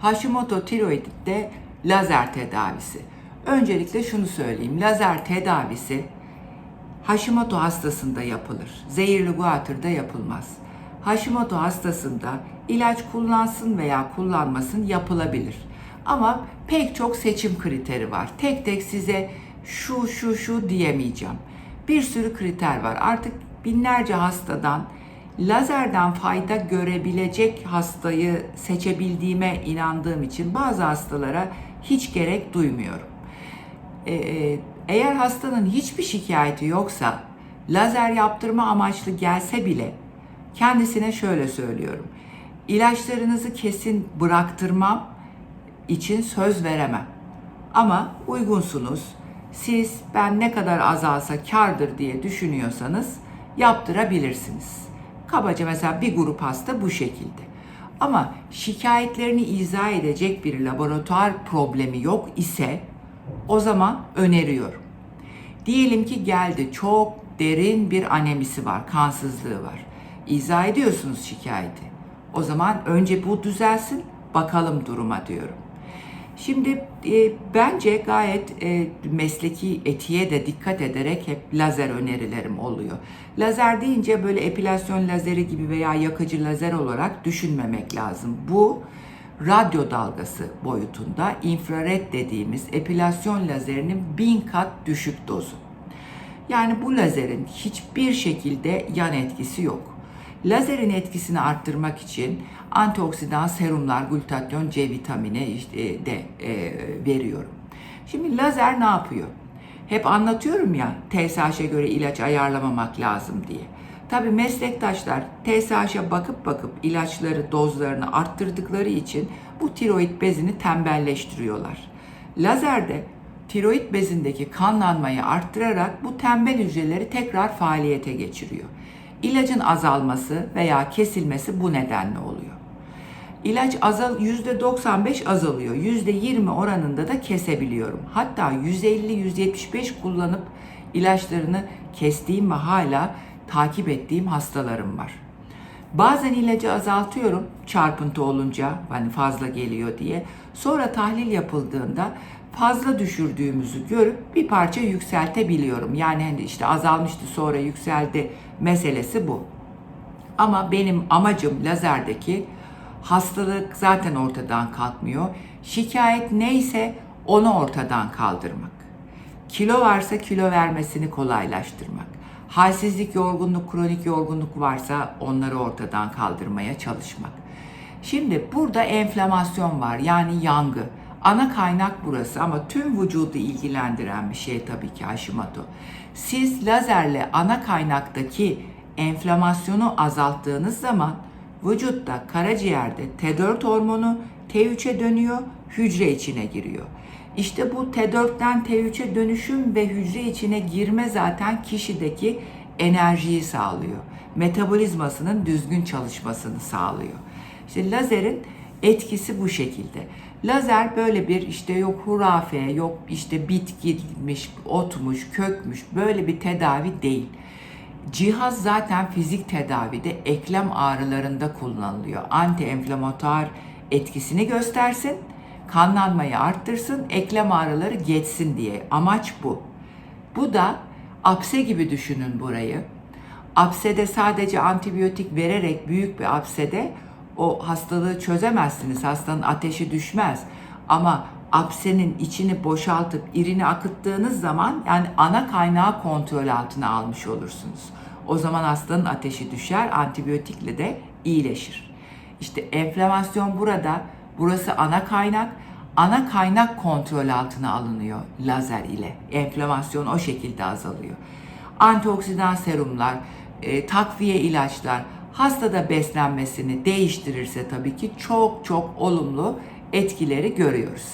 Hashimoto tiroiditte lazer tedavisi. Öncelikle şunu söyleyeyim. Lazer tedavisi Hashimoto hastasında yapılır. Zehirli guatırda yapılmaz. Hashimoto hastasında ilaç kullansın veya kullanmasın yapılabilir. Ama pek çok seçim kriteri var. Tek tek size şu şu şu diyemeyeceğim. Bir sürü kriter var. Artık binlerce hastadan lazerden fayda görebilecek hastayı seçebildiğime inandığım için bazı hastalara hiç gerek duymuyorum. Ee, eğer hastanın hiçbir şikayeti yoksa lazer yaptırma amaçlı gelse bile kendisine şöyle söylüyorum. İlaçlarınızı kesin bıraktırmam için söz veremem. Ama uygunsunuz. Siz ben ne kadar azalsa kardır diye düşünüyorsanız yaptırabilirsiniz. Kabaca mesela bir grup hasta bu şekilde. Ama şikayetlerini izah edecek bir laboratuvar problemi yok ise o zaman öneriyorum. Diyelim ki geldi çok derin bir anemisi var, kansızlığı var. İzah ediyorsunuz şikayeti. O zaman önce bu düzelsin, bakalım duruma diyorum. Şimdi e, bence gayet e, mesleki etiğe de dikkat ederek hep lazer önerilerim oluyor. Lazer deyince böyle epilasyon lazeri gibi veya yakıcı lazer olarak düşünmemek lazım. Bu radyo dalgası boyutunda infrared dediğimiz epilasyon lazerinin bin kat düşük dozu. Yani bu lazerin hiçbir şekilde yan etkisi yok. Lazerin etkisini arttırmak için antioksidan serumlar, glutatyon, C vitamini işte de e, veriyorum. Şimdi lazer ne yapıyor? Hep anlatıyorum ya TSH'e göre ilaç ayarlamamak lazım diye. Tabii meslektaşlar TSH'e bakıp bakıp ilaçları, dozlarını arttırdıkları için bu tiroid bezini tembelleştiriyorlar. Lazerde tiroid bezindeki kanlanmayı arttırarak bu tembel hücreleri tekrar faaliyete geçiriyor. İlacın azalması veya kesilmesi bu nedenle oluyor. İlaç azal %95 azalıyor. %20 oranında da kesebiliyorum. Hatta 150-175 kullanıp ilaçlarını kestiğim ve hala takip ettiğim hastalarım var. Bazen ilacı azaltıyorum çarpıntı olunca hani fazla geliyor diye. Sonra tahlil yapıldığında fazla düşürdüğümüzü görüp bir parça yükseltebiliyorum. Yani hani işte azalmıştı sonra yükseldi meselesi bu. Ama benim amacım lazerdeki hastalık zaten ortadan kalkmıyor. Şikayet neyse onu ortadan kaldırmak. Kilo varsa kilo vermesini kolaylaştırmak. Halsizlik, yorgunluk, kronik yorgunluk varsa onları ortadan kaldırmaya çalışmak. Şimdi burada enflamasyon var yani yangı. Ana kaynak burası ama tüm vücudu ilgilendiren bir şey tabii ki Hashimoto. Siz lazerle ana kaynaktaki enflamasyonu azalttığınız zaman vücutta karaciğerde T4 hormonu T3'e dönüyor, hücre içine giriyor. İşte bu T4'ten T3'e dönüşüm ve hücre içine girme zaten kişideki enerjiyi sağlıyor. Metabolizmasının düzgün çalışmasını sağlıyor. İşte lazerin etkisi bu şekilde. Lazer böyle bir işte yok hurafe, yok işte bitkiymiş, otmuş, kökmüş böyle bir tedavi değil. Cihaz zaten fizik tedavide eklem ağrılarında kullanılıyor. Anti-enflamatuar etkisini göstersin, kanlanmayı arttırsın, eklem ağrıları geçsin diye. Amaç bu. Bu da apse gibi düşünün burayı. Apsede sadece antibiyotik vererek büyük bir apsede o hastalığı çözemezsiniz. Hastanın ateşi düşmez. Ama apsenin içini boşaltıp irini akıttığınız zaman yani ana kaynağı kontrol altına almış olursunuz. O zaman hastanın ateşi düşer, antibiyotikle de iyileşir. İşte enflamasyon burada, burası ana kaynak. Ana kaynak kontrol altına alınıyor lazer ile. Enflamasyon o şekilde azalıyor. Antioksidan serumlar, e, takviye ilaçlar hastada beslenmesini değiştirirse tabii ki çok çok olumlu etkileri görüyoruz.